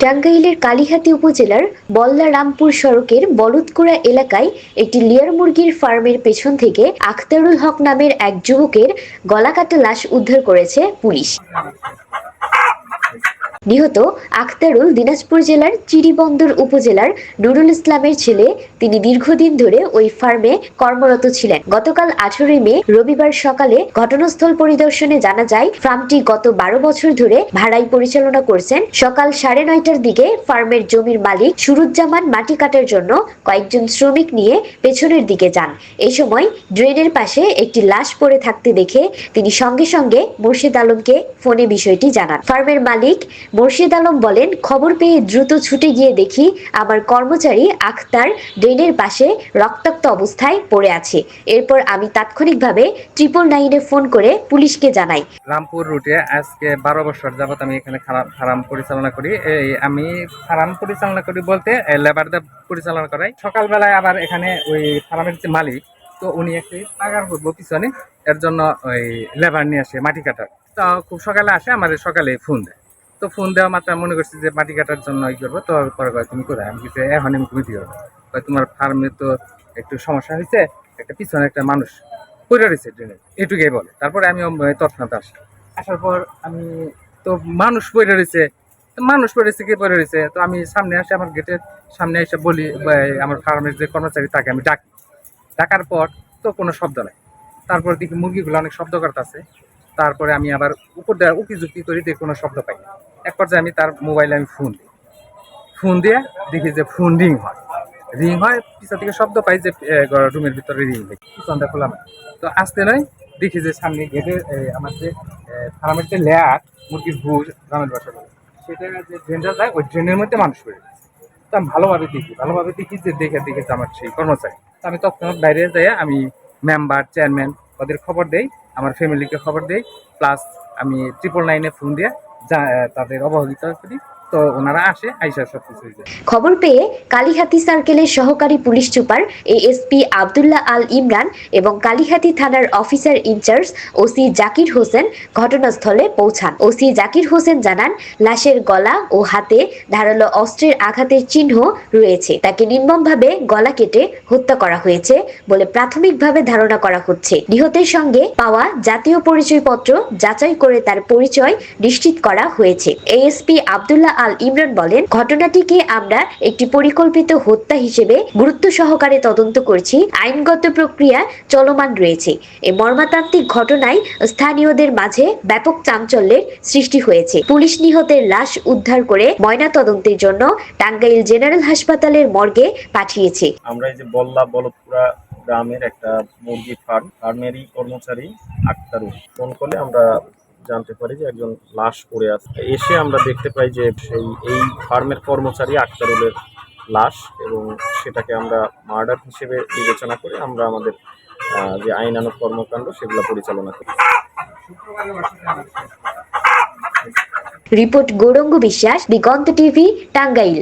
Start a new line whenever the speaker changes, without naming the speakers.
টাঙ্গাইলের কালীহাতি উপজেলার বল্লারামপুর সড়কের বলদকুড়া এলাকায় একটি লিয়ার মুরগির ফার্মের পেছন থেকে আখতারুল হক নামের এক যুবকের গলাকাটা লাশ উদ্ধার করেছে পুলিশ। নিহত আখতারুল দিনাজপুর জেলার চিরিবন্দর উপজেলার নুরুল ইসলামের ছেলে। তিনি দীর্ঘদিন ধরে ওই ফার্মে কর্মরত ছিলেন। গতকাল আঠারোই মে, রবিবার সকালে ঘটনাস্থল পরিদর্শনে জানা যায়, ফার্মটি গত বারো বছর ধরে ভাড়াই পরিচালনা করছেন। সকাল সাড়ে নয়টার দিকে ফার্মের জমির মালিক সুরুজ্জামান মাটি কাটার জন্য কয়েকজন শ্রমিক নিয়ে পেছনের দিকে যান। এই সময় ড্রেনের পাশে একটি লাশ পড়ে থাকতে দেখে তিনি সঙ্গে সঙ্গে মুর্শিদ আলমকে ফোনে বিষয়টি জানান। ফার্মের মালিক মুর্শিদ আলম বলেন, খবর পেয়ে দ্রুত ছুটে গিয়ে দেখি আমার কর্মচারী আখতার ড্রেনের পাশে রক্তাক্ত অবস্থায় পড়ে আছে। এরপর আমি তাৎক্ষণিকভাবে ট্রিপল নাইনে ফোন করে পুলিশকে জানাই।
রামপুর রুটে আজকে বারো বছর যাবত আমি এখানে ফার্ম পরিচালনা করি। এই আমি ফার্ম পরিচালনা করি বলতে লেবারদের পরিচালনা করাই। সকালবেলায় আবার এখানে ওই ফার্মের যে মালিক, তো উনি একটি পাগার করব পিছনে, এর জন্য ওই লেবার নিয়ে আসে মাটি কাটার। তো খুব সকালে আসে আমার সকালে ফোন দেয়। তো ফোন দেওয়া মাত্র, মনে করছি যে মাটি কাটার জন্য ই করব, তো পরে কয়, তুমি কোথায়? আমি কিছু এখন আমি ভিডিও কয়, তোমার ফার্মে তো একটু সমস্যা হয়েছে, একটা পিছনে একটা মানুষ পড়ে রয়েছে ট্রেনে এটুকুই বলে। তারপরে আমি তৎক্ষণাৎ আসি। আসার পর আমি, তো মানুষ পড়ে রয়েছে মানুষ পড়েছে কি পড়ে রয়েছে? তো আমি সামনে আসে, আমার গেটের সামনে এসে বলি আমার ফার্মের যে কর্মচারী, তাকে আমি ডাকি। ডাকার পর তো কোনো শব্দ নাই। তারপর দেখি মুরগিগুলো অনেক শব্দ করতেছে। তারপরে আমি আবার উপর দেওয়ার উকি ঝুঁকি করি দিয়ে কোনো শব্দ পাই না। এক পর্যায়ে আমি তার মোবাইলে আমি ফোন দিই। ফোন দিয়ে দেখি যে ফোন রিং হয়। রিং হয়, পিছন থেকে শব্দ পাই যে রুমের ভিতরে রিং হয় পিছনটা খোলাম। তো আসতে নয় দেখি যে সামনে গেটে আমার যে ফার্মের যে লেয়ার মুরগির ভুজ গ্রামের বাসা সেটা যে ড্রেনটা যায়, ওই ড্রেনের মধ্যে মানুষ পড়ে তো আমি ভালোভাবে দেখি ভালোভাবে দেখি যে দেখে দেখে আমার সেই কর্মচারী। তো আমি তৎক্ষণাৎ বাইরে যাই, আমি মেম্বার চেয়ারম্যান ওদের খবর দেই, আমার ফ্যামিলিকে খবর দেই প্লাস আমি ট্রিপল নাইনে ফোন দিয়ে তাদের অবহেলিত করি। তো ওনারা আসে, আইসা সব
খবর পেয়ে কালিহাতি সার্কেলের সহকারী police super ASP Abdullah Al Imran এবং কালিহাতি থানার officer in charge OC Zakir Hossain ঘটনাস্থলে পৌঁছান। ওসি জাকির হোসেন জানান, লাশের গলা ও হাতে ধারালো অস্ত্রের আঘাতের চিহ্ন রয়েছে। তাকে নির্মমভাবে গলা কেটে হত্যা করা হয়েছে বলে প্রাথমিকভাবে ধারণা করা হচ্ছে। নিহতের সঙ্গে পাওয়া জাতীয় পরিচয়পত্র যাচাই করে তার পরিচয় নিশ্চিত করা হয়েছে। এএসপি আবদুল্লাহ আল ইমরান বলেন, ঘটনাটিকে আমরা একটি পরিকল্পিত হত্যা হিসেবে গুরুত্ব সহকারে তদন্ত করছি। আইনগত প্রক্রিয়া চলমান রয়েছে। এই মর্মান্তিক ঘটনায় স্থানীয়দের মাঝে ব্যাপক চাঞ্চল্যের সৃষ্টি হয়েছে। পুলিশ নিহতের লাশ উদ্ধার করে ময়না তদন্তের জন্য টাঙ্গাইল জেনারেল হাসপাতালের মর্গে পাঠিয়েছে।
আমরা এই যে বল্লা বলদপুরা গ্রামের একটা মুরগি ফার্ম ফার্মেরই কর্মচারী আক্তারুল। ফোন করলে আমরা জানতে পারি যে একজন লাশ পড়ে আছে। এসে আমরা দেখতে পাই যে সেই, এই ফার্মের কর্মচারী আক্তারুলের লাশ এবং সেটাকে আমরা মার্ডার হিসেবে বিবেচনা করে আমরা আমাদের যে আইনানুগ কর্মকাণ্ড সেগুলো পরিচালনা করি।
রিপোর্ট গৌরঙ্গ বিশ্বাস, দিগন্ত টিভি, টাঙ্গাইল।